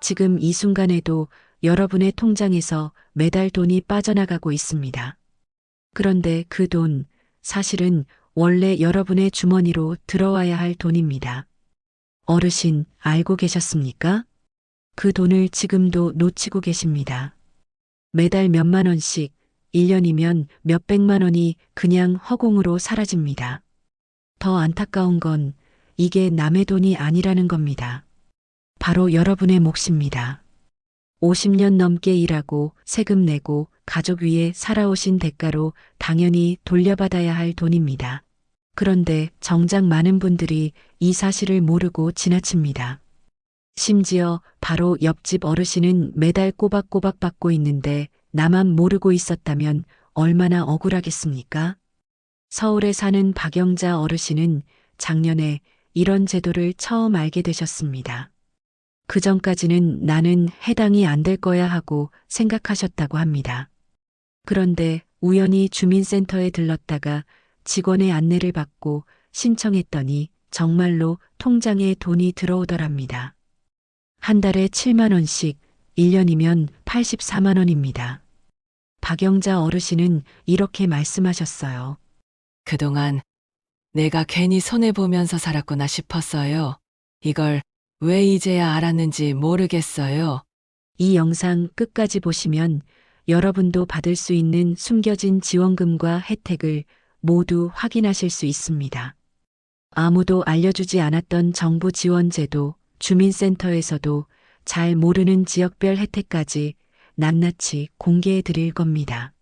지금 이 순간에도 여러분의 통장에서 매달 돈이 빠져나가고 있습니다. 그런데 그 돈, 사실은 원래 여러분의 주머니로 들어와야 할 돈입니다. 어르신, 알고 계셨습니까? 그 돈을 지금도 놓치고 계십니다. 매달 몇만 원씩, 1년이면 몇백만 원이 그냥 허공으로 사라집니다. 더 안타까운 건 이게 남의 돈이 아니라는 겁니다. 바로 여러분의 몫입니다. 50년 넘게 일하고 세금 내고 가족 위에 살아오신 대가로 당연히 돌려받아야 할 돈입니다. 그런데 정작 많은 분들이 이 사실을 모르고 지나칩니다. 심지어 바로 옆집 어르신은 매달 꼬박꼬박 받고 있는데 나만 모르고 있었다면 얼마나 억울하겠습니까? 서울에 사는 박영자 어르신은 작년에 이런 제도를 처음 알게 되셨습니다. 그 전까지는 나는 해당이 안 될 거야 하고 생각하셨다고 합니다. 그런데 우연히 주민센터에 들렀다가 직원의 안내를 받고 신청했더니 정말로 통장에 돈이 들어오더랍니다. 한 달에 7만 원씩 1년이면 84만 원입니다. 박영자 어르신은 이렇게 말씀하셨어요. 그동안 내가 괜히 손해보면서 살았구나 싶었어요. 이걸 왜 이제야 알았는지 모르겠어요. 이 영상 끝까지 보시면 여러분도 받을 수 있는 숨겨진 지원금과 혜택을 모두 확인하실 수 있습니다. 아무도 알려주지 않았던 정부 지원 제도, 주민센터에서도 잘 모르는 지역별 혜택까지 낱낱이 공개해 드릴 겁니다.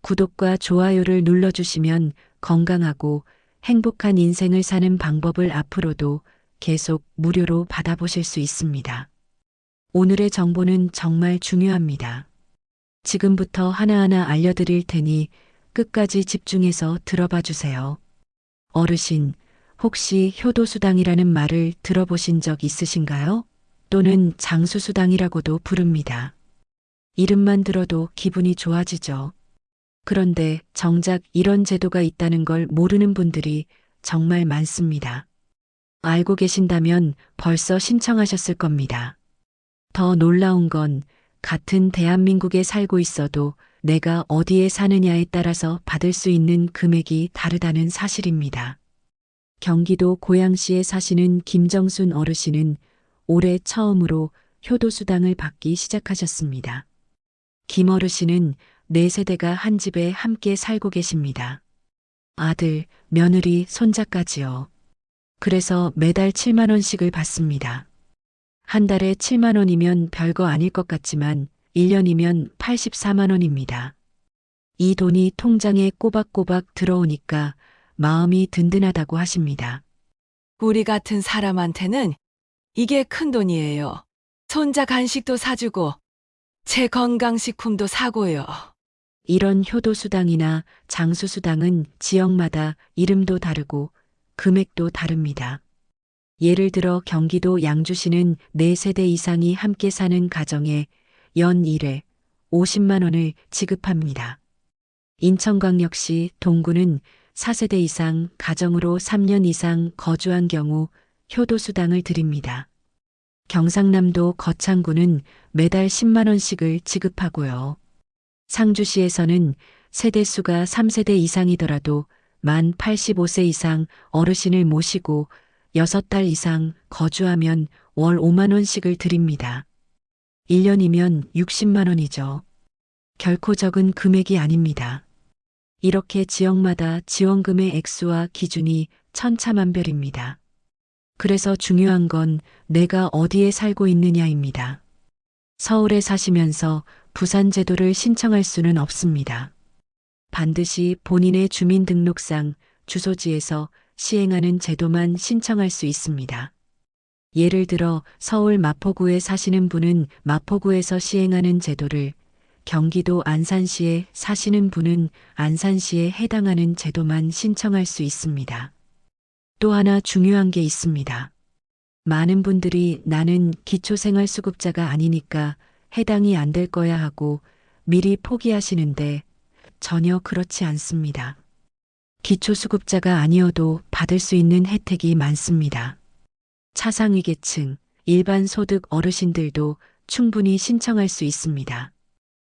구독과 좋아요를 눌러주시면 건강하고 행복한 인생을 사는 방법을 앞으로도 계속 무료로 받아보실 수 있습니다. 오늘의 정보는 정말 중요합니다. 지금부터 하나하나 알려드릴 테니 끝까지 집중해서 들어봐 주세요. 어르신, 혹시 효도수당이라는 말을 들어보신 적 있으신가요? 또는 장수수당이라고도 부릅니다. 이름만 들어도 기분이 좋아지죠. 그런데 정작 이런 제도가 있다는 걸 모르는 분들이 정말 많습니다. 알고 계신다면 벌써 신청하셨을 겁니다. 더 놀라운 건 같은 대한민국에 살고 있어도 내가 어디에 사느냐에 따라서 받을 수 있는 금액이 다르다는 사실입니다. 경기도 고양시에 사시는 김정순 어르신은 올해 처음으로 효도수당을 받기 시작하셨습니다. 김 어르신은 네 세대가 한 집에 함께 살고 계십니다. 아들, 며느리, 손자까지요. 그래서 매달 7만 원씩을 받습니다. 한 달에 7만 원이면 별거 아닐 것 같지만 1년이면 84만 원입니다. 이 돈이 통장에 꼬박꼬박 들어오니까 마음이 든든하다고 하십니다. 우리 같은 사람한테는 이게 큰 돈이에요. 손자 간식도 사주고, 제 건강식품도 사고요. 이런 효도수당이나 장수수당은 지역마다 이름도 다르고 금액도 다릅니다. 예를 들어 경기도 양주시는 4세대 이상이 함께 사는 가정에 연 1회 50만 원을 지급합니다. 인천광역시 동구는 4세대 이상 가정으로 3년 이상 거주한 경우 효도수당을 드립니다. 경상남도 거창구는 매달 10만 원씩을 지급하고요. 상주시에서는 세대수가 3세대 이상이더라도 만 85세 이상 어르신을 모시고 6달 이상 거주하면 월 5만 원씩을 드립니다. 1년이면 60만 원이죠. 결코 적은 금액이 아닙니다. 이렇게 지역마다 지원금의 액수와 기준이 천차만별입니다. 그래서 중요한 건 내가 어디에 살고 있느냐입니다. 서울에 사시면서 부산 제도를 신청할 수는 없습니다. 반드시 본인의 주민등록상 주소지에서 시행하는 제도만 신청할 수 있습니다. 예를 들어 서울 마포구에 사시는 분은 마포구에서 시행하는 제도를 경기도 안산시에 사시는 분은 안산시에 해당하는 제도만 신청할 수 있습니다. 또 하나 중요한 게 있습니다. 많은 분들이 나는 기초생활수급자가 아니니까 해당이 안 될 거야 하고 미리 포기하시는데 전혀 그렇지 않습니다. 기초수급자가 아니어도 받을 수 있는 혜택이 많습니다. 차상위계층, 일반 소득 어르신들도 충분히 신청할 수 있습니다.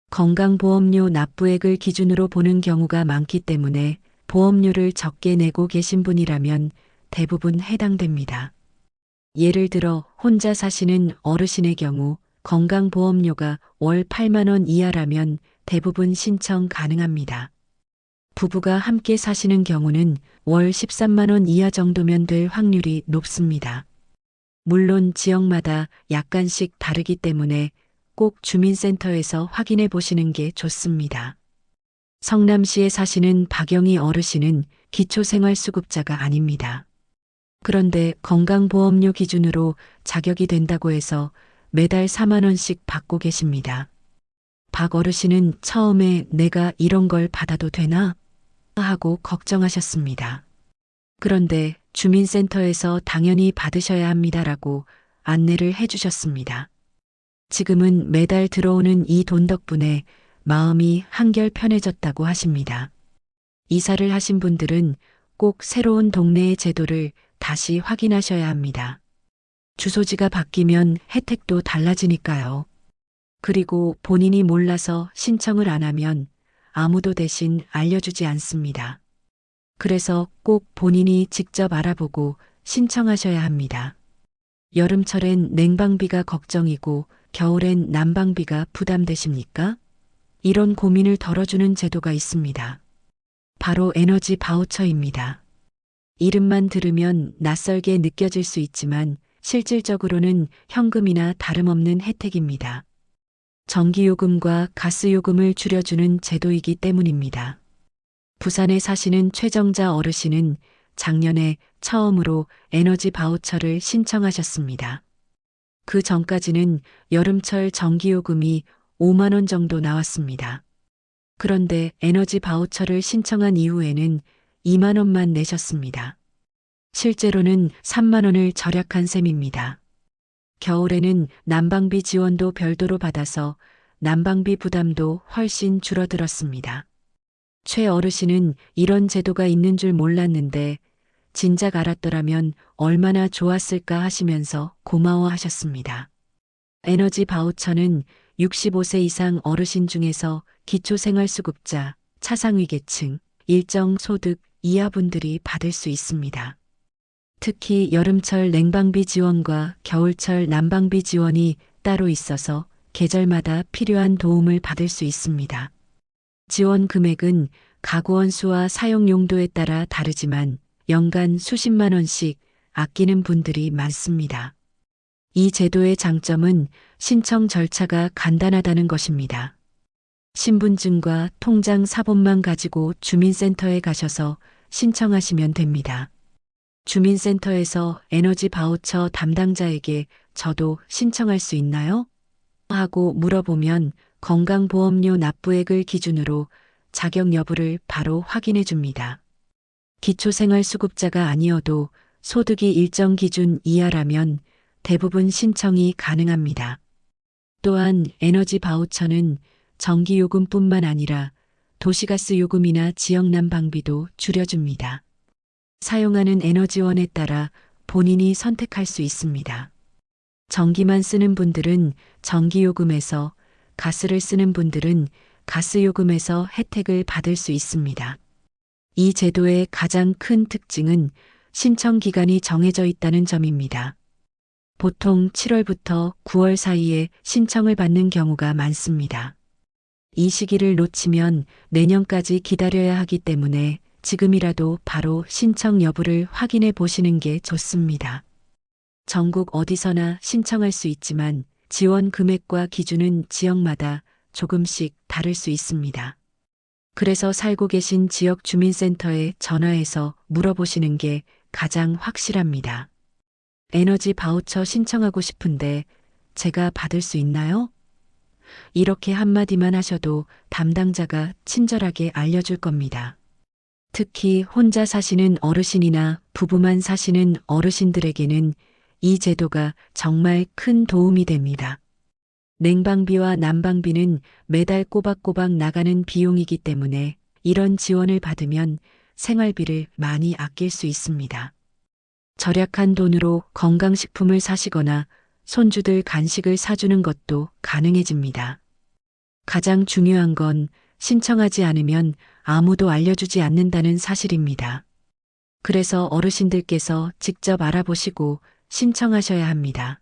건강보험료 납부액을 기준으로 보는 경우가 많기 때문에 보험료를 적게 내고 계신 분이라면 대부분 해당됩니다. 예를 들어 혼자 사시는 어르신의 경우 건강보험료가 월 8만원 이하라면 대부분 신청 가능합니다. 부부가 함께 사시는 경우는 월 13만원 이하 정도면 될 확률이 높습니다. 물론 지역마다 약간씩 다르기 때문에 꼭 주민센터에서 확인해 보시는 게 좋습니다. 성남시에 사시는 박영희 어르신은 기초생활수급자가 아닙니다. 그런데 건강보험료 기준으로 자격이 된다고 해서 매달 4만원씩 받고 계십니다. 박 어르신은 처음에 내가 이런 걸 받아도 되나? 하고 걱정하셨습니다. 그런데 주민센터에서 당연히 받으셔야 합니다라고 안내를 해주셨습니다. 지금은 매달 들어오는 이 돈 덕분에 마음이 한결 편해졌다고 하십니다. 이사를 하신 분들은 꼭 새로운 동네의 제도를 다시 확인하셔야 합니다. 주소지가 바뀌면 혜택도 달라지니까요. 그리고 본인이 몰라서 신청을 안 하면 아무도 대신 알려주지 않습니다. 그래서 꼭 본인이 직접 알아보고 신청하셔야 합니다. 여름철엔 냉방비가 걱정이고 겨울엔 난방비가 부담되십니까? 이런 고민을 덜어주는 제도가 있습니다. 바로 에너지 바우처입니다. 이름만 들으면 낯설게 느껴질 수 있지만 실질적으로는 현금이나 다름없는 혜택입니다. 전기요금과 가스요금을 줄여주는 제도이기 때문입니다. 부산에 사시는 최정자 어르신은 작년에 처음으로 에너지 바우처를 신청하셨습니다. 그 전까지는 여름철 전기요금이 5만원 정도 나왔습니다. 그런데 에너지 바우처를 신청한 이후에는 2만원만 내셨습니다. 실제로는 3만원을 절약한 셈입니다. 겨울에는 난방비 지원도 별도로 받아서 난방비 부담도 훨씬 줄어들었습니다. 최 어르신은 이런 제도가 있는 줄 몰랐는데 진작 알았더라면 얼마나 좋았을까 하시면서 고마워하셨습니다. 에너지 바우처는 65세 이상 어르신 중에서 기초생활수급자, 차상위계층, 일정 소득 이하분들이 받을 수 있습니다. 특히 여름철 냉방비 지원과 겨울철 난방비 지원이 따로 있어서 계절마다 필요한 도움을 받을 수 있습니다. 지원 금액은 가구원 수와 사용 용도에 따라 다르지만 연간 수십만 원씩 아끼는 분들이 많습니다. 이 제도의 장점은 신청 절차가 간단하다는 것입니다. 신분증과 통장 사본만 가지고 주민센터에 가셔서 신청하시면 됩니다. 주민센터에서 에너지 바우처 담당자에게 저도 신청할 수 있나요? 하고 물어보면 건강보험료 납부액을 기준으로 자격 여부를 바로 확인해 줍니다. 기초생활수급자가 아니어도 소득이 일정 기준 이하라면 대부분 신청이 가능합니다. 또한 에너지 바우처는 전기요금뿐만 아니라 도시가스 요금이나 지역 난방비도 줄여줍니다. 사용하는 에너지원에 따라 본인이 선택할 수 있습니다. 전기만 쓰는 분들은 전기요금에서 가스를 쓰는 분들은 가스요금에서 혜택을 받을 수 있습니다. 이 제도의 가장 큰 특징은 신청 기간이 정해져 있다는 점입니다. 보통 7월부터 9월 사이에 신청을 받는 경우가 많습니다. 이 시기를 놓치면 내년까지 기다려야 하기 때문에 지금이라도 바로 신청 여부를 확인해 보시는 게 좋습니다. 전국 어디서나 신청할 수 있지만 지원 금액과 기준은 지역마다 조금씩 다를 수 있습니다. 그래서 살고 계신 지역 주민센터에 전화해서 물어보시는 게 가장 확실합니다. 에너지 바우처 신청하고 싶은데 제가 받을 수 있나요? 이렇게 한마디만 하셔도 담당자가 친절하게 알려줄 겁니다. 특히 혼자 사시는 어르신이나 부부만 사시는 어르신들에게는 이 제도가 정말 큰 도움이 됩니다. 냉방비와 난방비는 매달 꼬박꼬박 나가는 비용이기 때문에 이런 지원을 받으면 생활비를 많이 아낄 수 있습니다. 절약한 돈으로 건강식품을 사시거나 손주들 간식을 사주는 것도 가능해집니다. 가장 중요한 건 신청하지 않으면 아무도 알려주지 않는다는 사실입니다. 그래서 어르신들께서 직접 알아보시고 신청하셔야 합니다.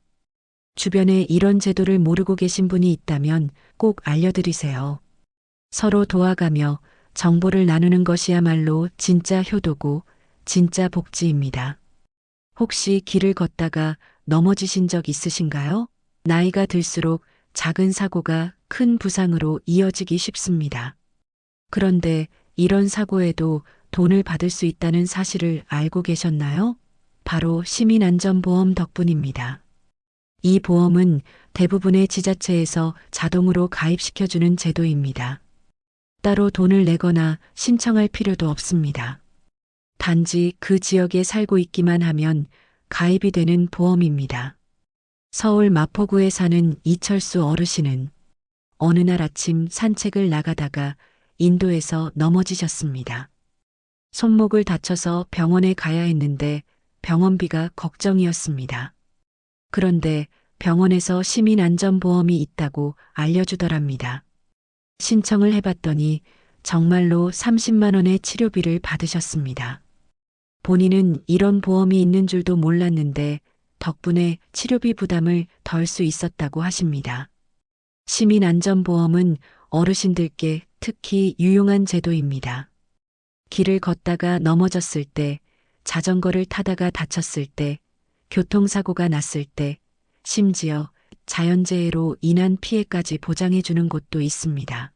주변에 이런 제도를 모르고 계신 분이 있다면 꼭 알려드리세요. 서로 도와가며 정보를 나누는 것이야말로 진짜 효도고 진짜 복지입니다. 혹시 길을 걷다가 넘어지신 적 있으신가요? 나이가 들수록 작은 사고가 큰 부상으로 이어지기 쉽습니다. 그런데 이런 사고에도 돈을 받을 수 있다는 사실을 알고 계셨나요? 바로 시민안전보험 덕분입니다. 이 보험은 대부분의 지자체에서 자동으로 가입시켜주는 제도입니다. 따로 돈을 내거나 신청할 필요도 없습니다. 단지 그 지역에 살고 있기만 하면 가입이 되는 보험입니다. 서울 마포구에 사는 이철수 어르신은 어느 날 아침 산책을 나가다가 인도에서 넘어지셨습니다. 손목을 다쳐서 병원에 가야 했는데 병원비가 걱정이었습니다. 그런데 병원에서 시민안전보험이 있다고 알려주더랍니다. 신청을 해봤더니 정말로 30만 원의 치료비를 받으셨습니다. 본인은 이런 보험이 있는 줄도 몰랐는데 덕분에 치료비 부담을 덜 수 있었다고 하십니다. 시민안전보험은 어르신들께 특히 유용한 제도입니다. 길을 걷다가 넘어졌을 때, 자전거를 타다가 다쳤을 때, 교통사고가 났을 때, 심지어 자연재해로 인한 피해까지 보장해주는 곳도 있습니다.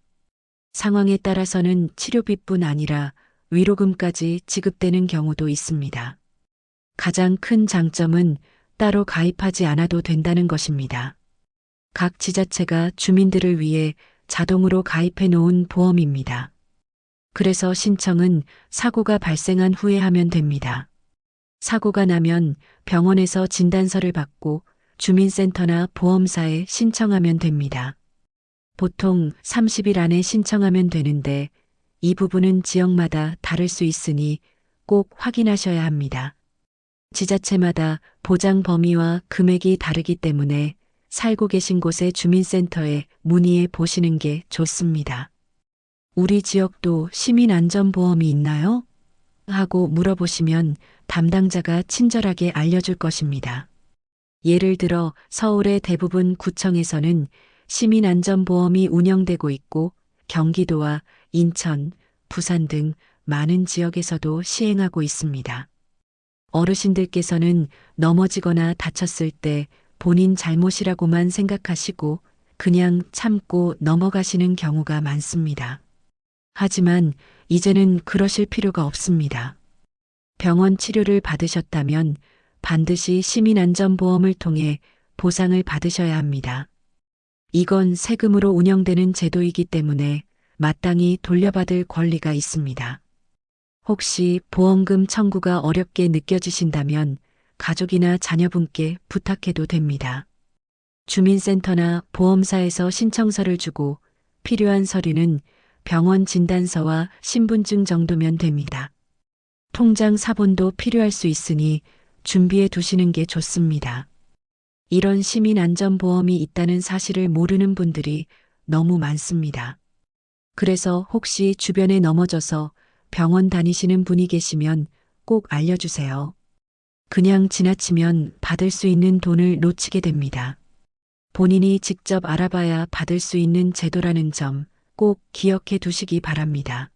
상황에 따라서는 치료비뿐 아니라 위로금까지 지급되는 경우도 있습니다. 가장 큰 장점은 따로 가입하지 않아도 된다는 것입니다. 각 지자체가 주민들을 위해 자동으로 가입해 놓은 보험입니다. 그래서 신청은 사고가 발생한 후에 하면 됩니다. 사고가 나면 병원에서 진단서를 받고 주민센터나 보험사에 신청하면 됩니다. 보통 30일 안에 신청하면 되는데 이 부분은 지역마다 다를 수 있으니 꼭 확인하셔야 합니다. 지자체마다 보장 범위와 금액이 다르기 때문에 살고 계신 곳의 주민센터에 문의해 보시는 게 좋습니다. 우리 지역도 시민안전보험이 있나요? 하고 물어보시면 담당자가 친절하게 알려줄 것입니다. 예를 들어 서울의 대부분 구청에서는 시민안전보험이 운영되고 있고 경기도와 인천, 부산 등 많은 지역에서도 시행하고 있습니다. 어르신들께서는 넘어지거나 다쳤을 때 본인 잘못이라고만 생각하시고 그냥 참고 넘어가시는 경우가 많습니다. 하지만 이제는 그러실 필요가 없습니다. 병원 치료를 받으셨다면 반드시 시민안전보험을 통해 보상을 받으셔야 합니다. 이건 세금으로 운영되는 제도이기 때문에 마땅히 돌려받을 권리가 있습니다. 혹시 보험금 청구가 어렵게 느껴지신다면 가족이나 자녀분께 부탁해도 됩니다. 주민센터나 보험사에서 신청서를 주고 필요한 서류는 병원 진단서와 신분증 정도면 됩니다. 통장 사본도 필요할 수 있으니 준비해 두시는 게 좋습니다. 이런 시민안전보험이 있다는 사실을 모르는 분들이 너무 많습니다. 그래서 혹시 주변에 넘어져서 병원 다니시는 분이 계시면 꼭 알려주세요. 그냥 지나치면 받을 수 있는 돈을 놓치게 됩니다. 본인이 직접 알아봐야 받을 수 있는 제도라는 점 꼭 기억해 두시기 바랍니다.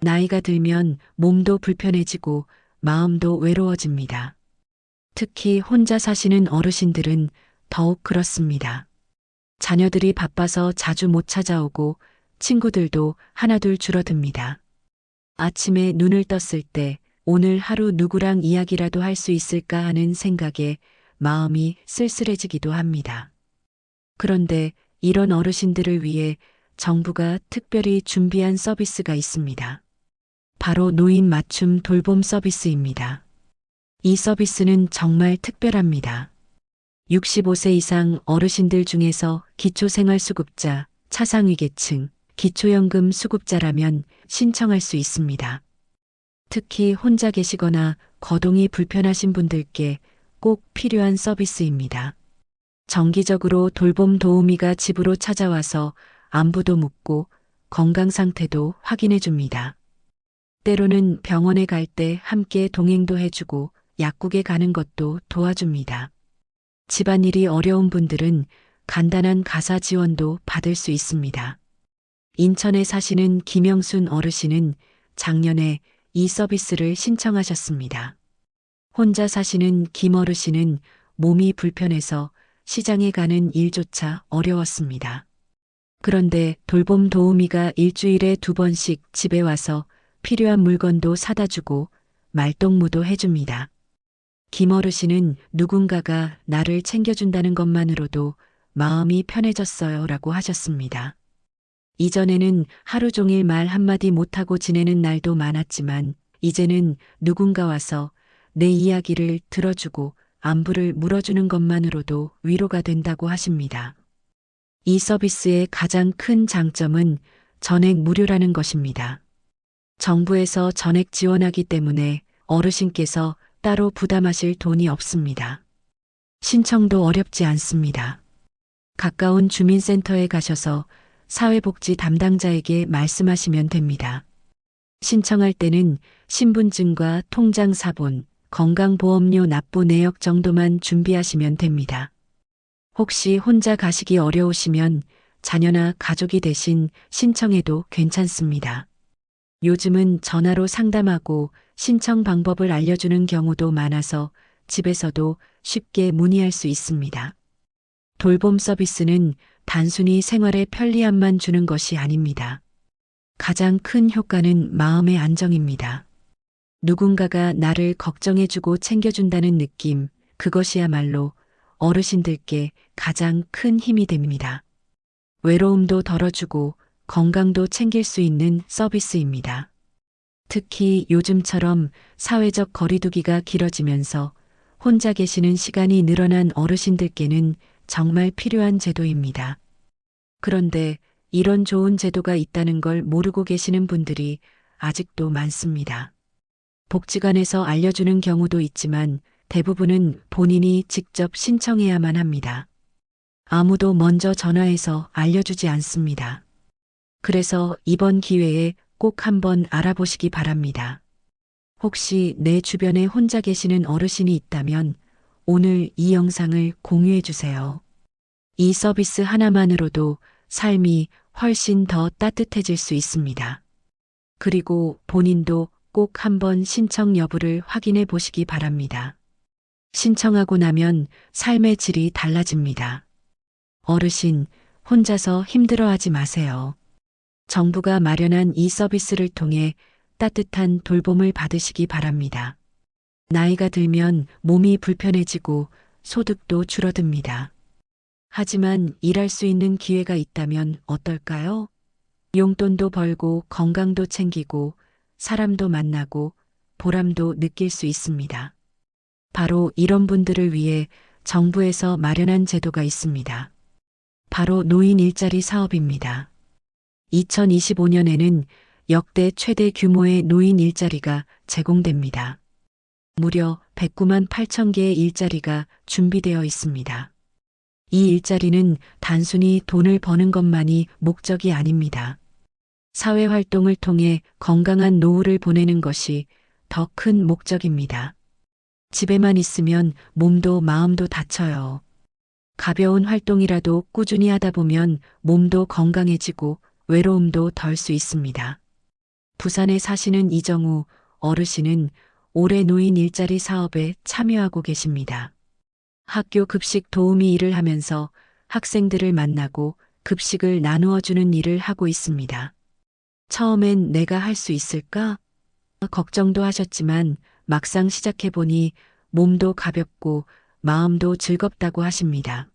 나이가 들면 몸도 불편해지고 마음도 외로워집니다. 특히 혼자 사시는 어르신들은 더욱 그렇습니다. 자녀들이 바빠서 자주 못 찾아오고 친구들도 하나둘 줄어듭니다. 아침에 눈을 떴을 때 오늘 하루 누구랑 이야기라도 할 수 있을까 하는 생각에 마음이 쓸쓸해지기도 합니다. 그런데 이런 어르신들을 위해 정부가 특별히 준비한 서비스가 있습니다. 바로 노인 맞춤 돌봄 서비스입니다. 이 서비스는 정말 특별합니다. 65세 이상 어르신들 중에서 기초생활수급자, 차상위계층, 기초연금 수급자라면 신청할 수 있습니다. 특히 혼자 계시거나 거동이 불편하신 분들께 꼭 필요한 서비스입니다. 정기적으로 돌봄 도우미가 집으로 찾아와서 안부도 묻고 건강 상태도 확인해 줍니다. 때로는 병원에 갈 때 함께 동행도 해주고 약국에 가는 것도 도와줍니다. 집안일이 어려운 분들은 간단한 가사 지원도 받을 수 있습니다. 인천에 사시는 김영순 어르신은 작년에 이 서비스를 신청하셨습니다. 혼자 사시는 김 어르신은 몸이 불편해서 시장에 가는 일조차 어려웠습니다. 그런데 돌봄 도우미가 일주일에 두 번씩 집에 와서 필요한 물건도 사다 주고 말동무도 해줍니다. 김 어르신은 누군가가 나를 챙겨준다는 것만으로도 마음이 편해졌어요 라고 하셨습니다. 이전에는 하루 종일 말 한마디 못하고 지내는 날도 많았지만 이제는 누군가 와서 내 이야기를 들어주고 안부를 물어주는 것만으로도 위로가 된다고 하십니다. 이 서비스의 가장 큰 장점은 전액 무료라는 것입니다. 정부에서 전액 지원하기 때문에 어르신께서 따로 부담하실 돈이 없습니다. 신청도 어렵지 않습니다. 가까운 주민센터에 가셔서 사회복지 담당자에게 말씀하시면 됩니다. 신청할 때는 신분증과 통장 사본, 건강보험료 납부 내역 정도만 준비하시면 됩니다. 혹시 혼자 가시기 어려우시면 자녀나 가족이 대신 신청해도 괜찮습니다. 요즘은 전화로 상담하고 신청 방법을 알려주는 경우도 많아서 집에서도 쉽게 문의할 수 있습니다. 돌봄 서비스는 단순히 생활의 편리함만 주는 것이 아닙니다. 가장 큰 효과는 마음의 안정입니다. 누군가가 나를 걱정해주고 챙겨준다는 느낌, 그것이야말로 어르신들께 가장 큰 힘이 됩니다. 외로움도 덜어주고 건강도 챙길 수 있는 서비스입니다. 특히 요즘처럼 사회적 거리두기가 길어지면서 혼자 계시는 시간이 늘어난 어르신들께는 정말 필요한 제도입니다. 그런데 이런 좋은 제도가 있다는 걸 모르고 계시는 분들이 아직도 많습니다. 복지관에서 알려주는 경우도 있지만 대부분은 본인이 직접 신청해야만 합니다. 아무도 먼저 전화해서 알려주지 않습니다. 그래서 이번 기회에 꼭 한번 알아보시기 바랍니다. 혹시 내 주변에 혼자 계시는 어르신이 있다면 오늘 이 영상을 공유해 주세요. 이 서비스 하나만으로도 삶이 훨씬 더 따뜻해질 수 있습니다. 그리고 본인도 꼭 한번 신청 여부를 확인해 보시기 바랍니다. 신청하고 나면 삶의 질이 달라집니다. 어르신, 혼자서 힘들어 하지 마세요. 정부가 마련한 이 서비스를 통해 따뜻한 돌봄을 받으시기 바랍니다. 나이가 들면 몸이 불편해지고 소득도 줄어듭니다. 하지만 일할 수 있는 기회가 있다면 어떨까요? 용돈도 벌고 건강도 챙기고 사람도 만나고 보람도 느낄 수 있습니다. 바로 이런 분들을 위해 정부에서 마련한 제도가 있습니다. 바로 노인 일자리 사업입니다. 2025년에는 역대 최대 규모의 노인 일자리가 제공됩니다. 무려 109만 8천 개의 일자리가 준비되어 있습니다. 이 일자리는 단순히 돈을 버는 것만이 목적이 아닙니다. 사회 활동을 통해 건강한 노후를 보내는 것이 더 큰 목적입니다. 집에만 있으면 몸도 마음도 다쳐요. 가벼운 활동이라도 꾸준히 하다 보면 몸도 건강해지고 외로움도 덜 수 있습니다. 부산에 사시는 이정우 어르신은 올해 노인 일자리 사업에 참여하고 계십니다. 학교 급식 도우미 일을 하면서 학생들을 만나고 급식을 나누어 주는 일을 하고 있습니다. 처음엔 내가 할 수 있을까? 걱정도 하셨지만 막상 시작해보니 몸도 가볍고 마음도 즐겁다고 하십니다.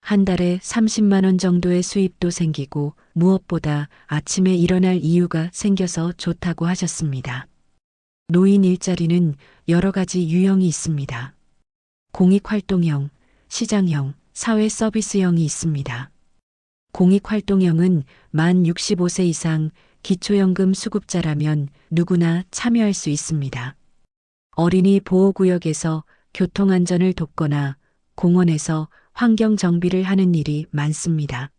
한 달에 30만 원 정도의 수입도 생기고 무엇보다 아침에 일어날 이유가 생겨서 좋다고 하셨습니다. 노인 일자리는 여러 가지 유형이 있습니다. 공익활동형, 시장형, 사회 서비스형이 있습니다. 공익활동형은 만 65세 이상 기초연금 수급자라면 누구나 참여할 수 있습니다. 어린이 보호구역에서 교통안전을 돕거나 공원에서 환경 정비를 하는 일이 많습니다.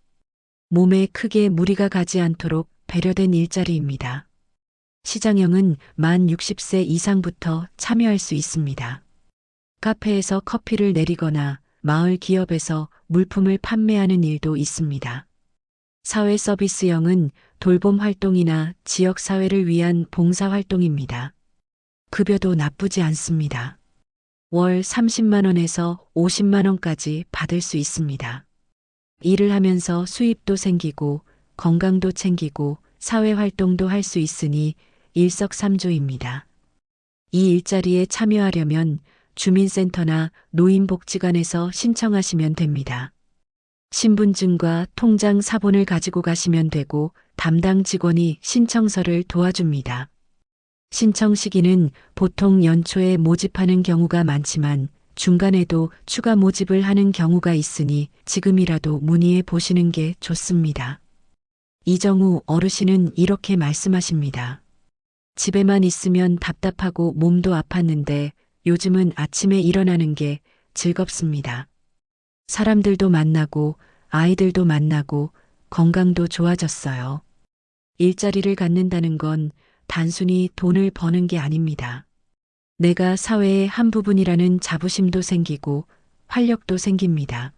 몸에 크게 무리가 가지 않도록 배려된 일자리입니다. 시장형은 만 60세 이상부터 참여할 수 있습니다. 카페에서 커피를 내리거나 마을 기업에서 물품을 판매하는 일도 있습니다. 사회 서비스형은 돌봄 활동이나 지역 사회를 위한 봉사 활동입니다. 급여도 나쁘지 않습니다. 월 30만 원에서 50만 원까지 받을 수 있습니다. 일을 하면서 수입도 생기고 건강도 챙기고 사회 활동도 할 수 있으니 일석삼조입니다. 이 일자리에 참여하려면 주민센터나 노인복지관에서 신청하시면 됩니다. 신분증과 통장 사본을 가지고 가시면 되고 담당 직원이 신청서를 도와줍니다. 신청 시기는 보통 연초에 모집하는 경우가 많지만 중간에도 추가 모집을 하는 경우가 있으니 지금이라도 문의해 보시는 게 좋습니다. 이정우 어르신은 이렇게 말씀하십니다. 집에만 있으면 답답하고 몸도 아팠는데 요즘은 아침에 일어나는 게 즐겁습니다. 사람들도 만나고 아이들도 만나고 건강도 좋아졌어요. 일자리를 갖는다는 건 단순히 돈을 버는 게 아닙니다. 내가 사회의 한 부분이라는 자부심도 생기고 활력도 생깁니다.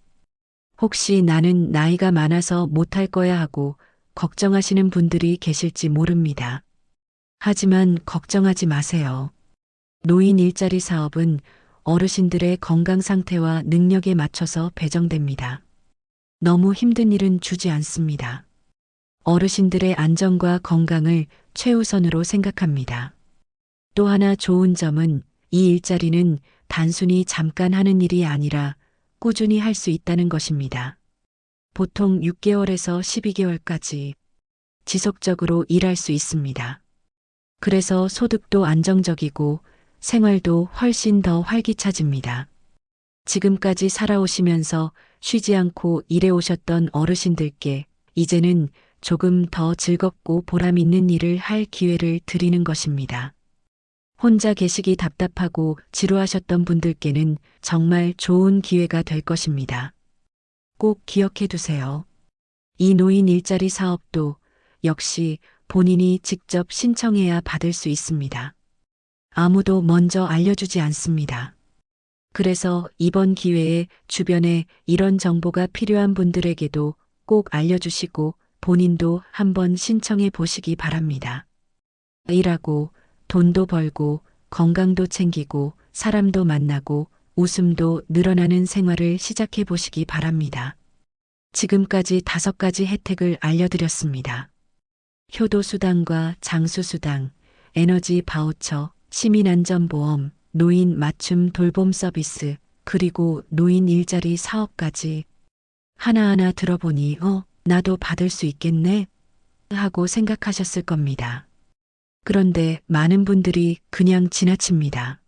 혹시 나는 나이가 많아서 못할 거야 하고 걱정하시는 분들이 계실지 모릅니다. 하지만 걱정하지 마세요. 노인 일자리 사업은 어르신들의 건강 상태와 능력에 맞춰서 배정됩니다. 너무 힘든 일은 주지 않습니다. 어르신들의 안전과 건강을 최우선으로 생각합니다. 또 하나 좋은 점은 이 일자리는 단순히 잠깐 하는 일이 아니라 꾸준히 할 수 있다는 것입니다. 보통 6개월에서 12개월까지 지속적으로 일할 수 있습니다. 그래서 소득도 안정적이고 생활도 훨씬 더 활기차집니다. 지금까지 살아오시면서 쉬지 않고 일해 오셨던 어르신들께 이제는 조금 더 즐겁고 보람 있는 일을 할 기회를 드리는 것입니다. 혼자 계시기 답답하고 지루하셨던 분들께는 정말 좋은 기회가 될 것입니다. 꼭 기억해 두세요. 이 노인 일자리 사업도 역시 본인이 직접 신청해야 받을 수 있습니다. 아무도 먼저 알려주지 않습니다. 그래서 이번 기회에 주변에 이런 정보가 필요한 분들에게도 꼭 알려주시고 본인도 한번 신청해 보시기 바랍니다. 일하고 돈도 벌고 건강도 챙기고 사람도 만나고 웃음도 늘어나는 생활을 시작해 보시기 바랍니다. 지금까지 다섯 가지 혜택을 알려드렸습니다. 효도수당과 장수수당, 에너지 바우처, 시민안전보험, 노인 맞춤 돌봄 서비스, 그리고 노인 일자리 사업까지 하나하나 들어보니, 어, 나도 받을 수 있겠네? 하고 생각하셨을 겁니다. 그런데 많은 분들이 그냥 지나칩니다.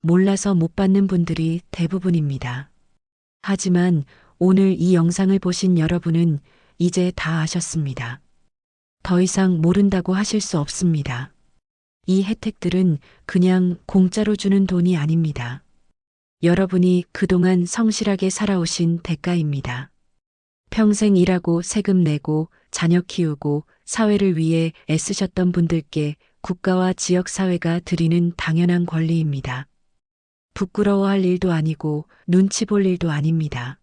몰라서 못 받는 분들이 대부분입니다. 하지만 오늘 이 영상을 보신 여러분은 이제 다 아셨습니다. 더 이상 모른다고 하실 수 없습니다. 이 혜택들은 그냥 공짜로 주는 돈이 아닙니다. 여러분이 그동안 성실하게 살아오신 대가입니다. 평생 일하고 세금 내고 자녀 키우고 사회를 위해 애쓰셨던 분들께 국가와 지역 사회가 드리는 당연한 권리입니다. 부끄러워할 일도 아니고 눈치 볼 일도 아닙니다.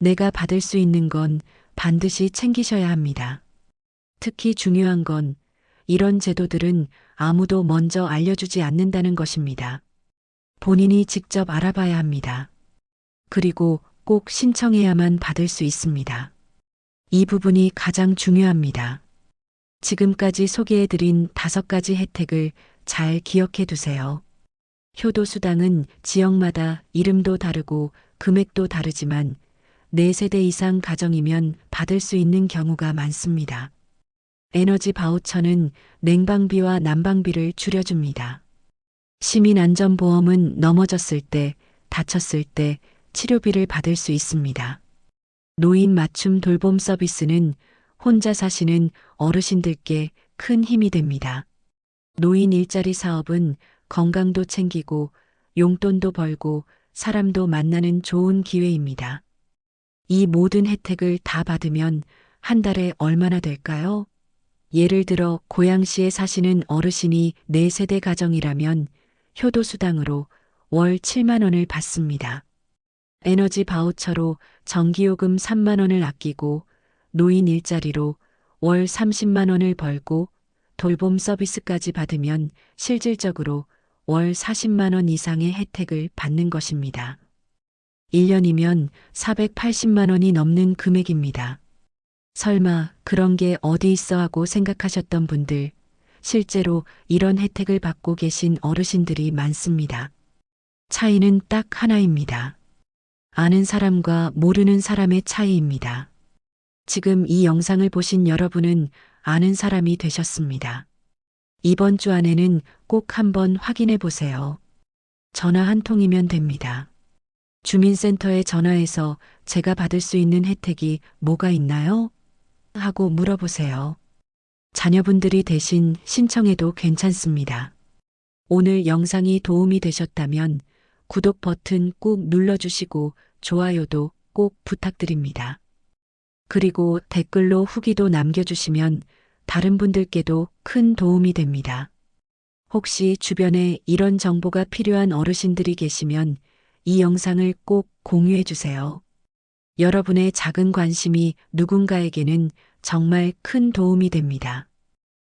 내가 받을 수 있는 건 반드시 챙기셔야 합니다. 특히 중요한 건 이런 제도들은 아무도 먼저 알려주지 않는다는 것입니다. 본인이 직접 알아봐야 합니다. 그리고 꼭 신청해야만 받을 수 있습니다. 이 부분이 가장 중요합니다. 지금까지 소개해드린 다섯 가지 혜택을 잘 기억해 두세요. 효도수당은 지역마다 이름도 다르고 금액도 다르지만 4세대 이상 가정이면 받을 수 있는 경우가 많습니다. 에너지 바우처는 냉방비와 난방비를 줄여줍니다. 시민안전보험은 넘어졌을 때, 다쳤을 때 치료비를 받을 수 있습니다. 노인 맞춤 돌봄 서비스는 혼자 사시는 어르신들께 큰 힘이 됩니다. 노인 일자리 사업은 건강도 챙기고 용돈도 벌고 사람도 만나는 좋은 기회입니다. 이 모든 혜택을 다 받으면 한 달에 얼마나 될까요? 예를 들어 고양시에 사시는 어르신이 4세대 가정이라면 효도수당으로 월 7만 원을 받습니다. 에너지 바우처로 전기요금 3만 원을 아끼고 노인 일자리로 월 30만 원을 벌고 돌봄 서비스까지 받으면 실질적으로 월 40만 원 이상의 혜택을 받는 것입니다. 1년이면 480만 원이 넘는 금액입니다. 설마 그런 게 어디 있어 하고 생각하셨던 분들, 실제로 이런 혜택을 받고 계신 어르신들이 많습니다. 차이는 딱 하나입니다. 아는 사람과 모르는 사람의 차이입니다. 지금 이 영상을 보신 여러분은 아는 사람이 되셨습니다. 이번 주 안에는 꼭 한번 확인해 보세요. 전화 한 통이면 됩니다. 주민센터에 전화해서 제가 받을 수 있는 혜택이 뭐가 있나요? 하고 물어보세요. 자녀분들이 대신 신청해도 괜찮습니다. 오늘 영상이 도움이 되셨다면 구독 버튼 꾹 눌러주시고 좋아요도 꼭 부탁드립니다. 그리고 댓글로 후기도 남겨주시면 다른 분들께도 큰 도움이 됩니다. 혹시 주변에 이런 정보가 필요한 어르신들이 계시면 이 영상을 꼭 공유해 주세요. 여러분의 작은 관심이 누군가에게는 정말 큰 도움이 됩니다.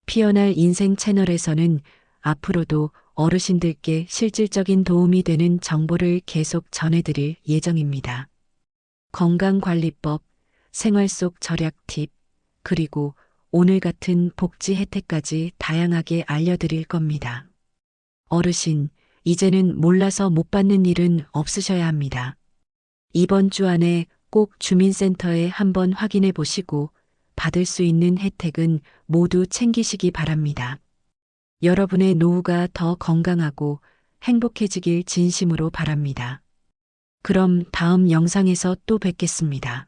피어날 인생 채널에서는 앞으로도 어르신들께 실질적인 도움이 되는 정보를 계속 전해드릴 예정입니다. 건강관리법, 생활 속 절약 팁, 그리고 오늘 같은 복지 혜택까지 다양하게 알려드릴 겁니다. 어르신, 이제는 몰라서 못 받는 일은 없으셔야 합니다. 이번 주 안에 꼭 주민센터에 한번 확인해 보시고 받을 수 있는 혜택은 모두 챙기시기 바랍니다. 여러분의 노후가 더 건강하고 행복해지길 진심으로 바랍니다. 그럼 다음 영상에서 또 뵙겠습니다.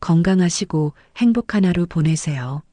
건강하시고 행복한 하루 보내세요.